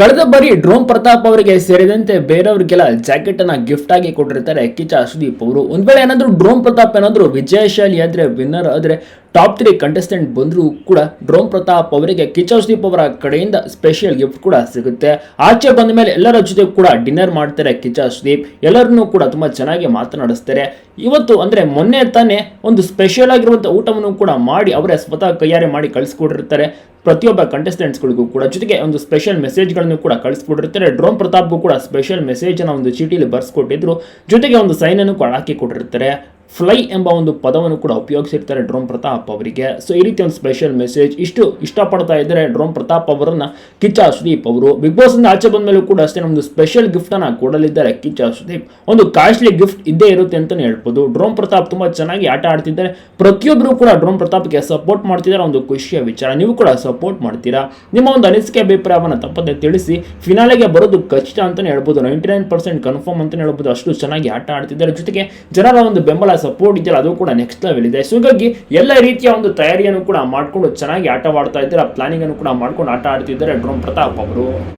ಕಳೆದ ಬಾರಿ ಡ್ರೋನ್ ಪ್ರತಾಪ್ ಅವರಿಗೆ ಸೇರಿದಂತೆ ಬೇರೆಯವರಿಗೆಲ್ಲ ಜಾಕೆಟ್ ಅನ್ನ ಗಿಫ್ಟ್ ಆಗಿ ಕೊಟ್ಟಿರ್ತಾರೆ. ಕಿಚ್ಚ, ಸುದೀಪ್ ಅವರು. ಒಂದ್ ವೇಳೆ ಏನಾದ್ರು ಡ್ರೋನ್ ಪ್ರತಾಪ್ ಏನಾದ್ರು ವಿಜಯಶಾಲಿ ಆದ್ರೆ ವಿನ್ನರ್ ಆದ್ರೆ ಟಾಪ್ ತ್ರೀ ಕಂಟೆಸ್ಟೆಂಟ್ ಬಂದರೂ ಕೂಡ ಡ್ರೋನ್ ಪ್ರತಾಪ್ ಅವರಿಗೆ, ಕಿಚ್ಚ, ಸುದೀಪ್ ಅವರ ಕಡೆಯಿಂದ ಸ್ಪೆಷಲ್ ಗಿಫ್ಟ್ ಕೂಡ ಸಿಗುತ್ತೆ. ಆಚೆ ಬಂದ ಮೇಲೆ ಎಲ್ಲರ ಜೊತೆ ಕೂಡ ಡಿನ್ನರ್ ಮಾಡ್ತಾರೆ ಕಿಚ್ಚ, ಸುದೀಪ್. ಎಲ್ಲರನ್ನೂ ಕೂಡ ತುಂಬಾ ಚೆನ್ನಾಗಿ ಮಾತನಾಡಿಸ್ತಾರೆ. ಇವತ್ತು ಅಂದ್ರೆ ಮೊನ್ನೆ ತಾನೇ ಒಂದು ಸ್ಪೆಷಲ್ ಆಗಿರುವಂಥ ಊಟವನ್ನು ಕೂಡ ಮಾಡಿ ಅವರೇ ಸ್ವತಃ ಕೈಯಾರೆ ಮಾಡಿ ಕಳಿಸ್ಕೊಟ್ಟಿರ್ತಾರೆ. ಪ್ರತಿಯೊಬ್ಬ ಕಂಟೆಸ್ಟೆಂಟ್ಸ್ಗಳಿಗೂ ಕೂಡ, ಜೊತೆಗೆ ಒಂದು ಸ್ಪೆಷಲ್ ಮೆಸೇಜ್ಗಳನ್ನು ಕೂಡ ಕಳಿಸ್ಕೊಟ್ಟಿರ್ತಾರೆ. ಡ್ರೋನ್ ಪ್ರತಾಪ್ಗೂ ಕೂಡ ಸ್ಪೆಷಲ್ ಮೆಸೇಜನ್ನು ಒಂದು ಚೀಟಿಲಿ ಬರ್ಸ್ಕೊಟ್ಟಿದ್ರು. ಜೊತೆಗೆ ಒಂದು ಸೈನನ್ನು ಕೂಡ ಹಾಕಿ ಕೊಟ್ಟಿರ್ತಾರೆ ಫ್ಲೈ ಎಂಬ ಒಂದು ಪದವನ್ನು ಕೂಡ ಉಪಯೋಗಿಸಿರ್ತಾರೆ ಡ್ರೋನ್ ಪ್ರತಾಪ್ ಅವರಿಗೆ. ಸೊ ಈ ರೀತಿ ಒಂದು ಸ್ಪೆಷಲ್ ಮೆಸೇಜ್ ಇಷ್ಟು ಇಷ್ಟಪಡ್ತಾ ಇದ್ದರೆ ಡ್ರೋನ್ ಪ್ರತಾಪ್ ಅವರನ್ನ ಕಿಚ್ಚ ಸುದೀಪ್ ಅವರು. ಬಿಗ್ ಬಾಸ್ ಇಂದ ಆಚೆ ಬಂದ ಮೇಲೂ ಕೂಡ ಅಷ್ಟೇ ಒಂದು ಸ್ಪೆಷಲ್ ಗಿಫ್ಟ್ ಅನ್ನ ಕೊಡಲಿದ್ದಾರೆ ಕಿಚ್ಚ ಸುದೀಪ್. ಒಂದು ಕಾಸ್ಟ್ಲಿ ಗಿಫ್ಟ್ ಇದ್ದೇ ಇರುತ್ತೆ ಅಂತಾನೆ ಹೇಳ್ಬೋದು. ಡ್ರೋನ್ ಪ್ರತಾಪ್ ತುಂಬಾ ಚೆನ್ನಾಗಿ ಆಟ ಆಡ್ತಿದ್ದಾರೆ. ಪ್ರತಿಯೊಬ್ಬರು ಕೂಡ ಡ್ರೋನ್ ಪ್ರತಾಪ್ಗೆ ಸಪೋರ್ಟ್ ಮಾಡ್ತಿದ್ದಾರೆ ಒಂದು ಖುಷಿಯ ವಿಚಾರ. ನೀವು ಕೂಡ ಸಪೋರ್ಟ್ ಮಾಡ್ತೀರಾ? ನಿಮ್ಮ ಒಂದು ಅನಿಸಿಕೆ ಅಭಿಪ್ರಾಯವನ್ನು ತಪ್ಪದೆ ತಿಳಿಸಿ. ಫಿನಾಲೆಗೆ ಬರೋದು ಖಚಿತ ಅಂತಾನೆ ಹೇಳ್ಬೋದು. ನೈಂಟಿ ನೈನ್ ಪರ್ಸೆಂಟ್ ಕನ್ಫರ್ಮ್ ಅಂತಾನೆ ಹೇಳ್ಬೋದು. ಅಷ್ಟು ಚೆನ್ನಾಗಿ ಆಟ ಆಡ್ತಿದ್ದಾರೆ. ಜೊತೆಗೆ ಜನರ ಒಂದು ಬೆಂಬಲ ಸಪೋರ್ಟ್ ಇದೆಯಲ್ಲ ಅದು ಕೂಡ ನೆಕ್ಸ್ಟ್ ಲೆವೆಲ್ ಇದೆ. ಸೊ ಹೀಗಾಗಿ ಎಲ್ಲ ರೀತಿಯ ಒಂದು ತಯಾರಿಯನ್ನು ಕೂಡ ಮಾಡ್ಕೊಂಡು ಚೆನ್ನಾಗಿ ಆಟವಾಡ್ತಾ ಇದ್ದಾರೆ ಪ್ಲಾನಿಂಗ್ ಅನ್ನು ಕೂಡ ಮಾಡ್ಕೊಂಡು ಆಟ ಆಡ್ತಿದ್ದಾರೆ ಡ್ರೋನ್ ಪ್ರತಾಪ್ ಅವರು.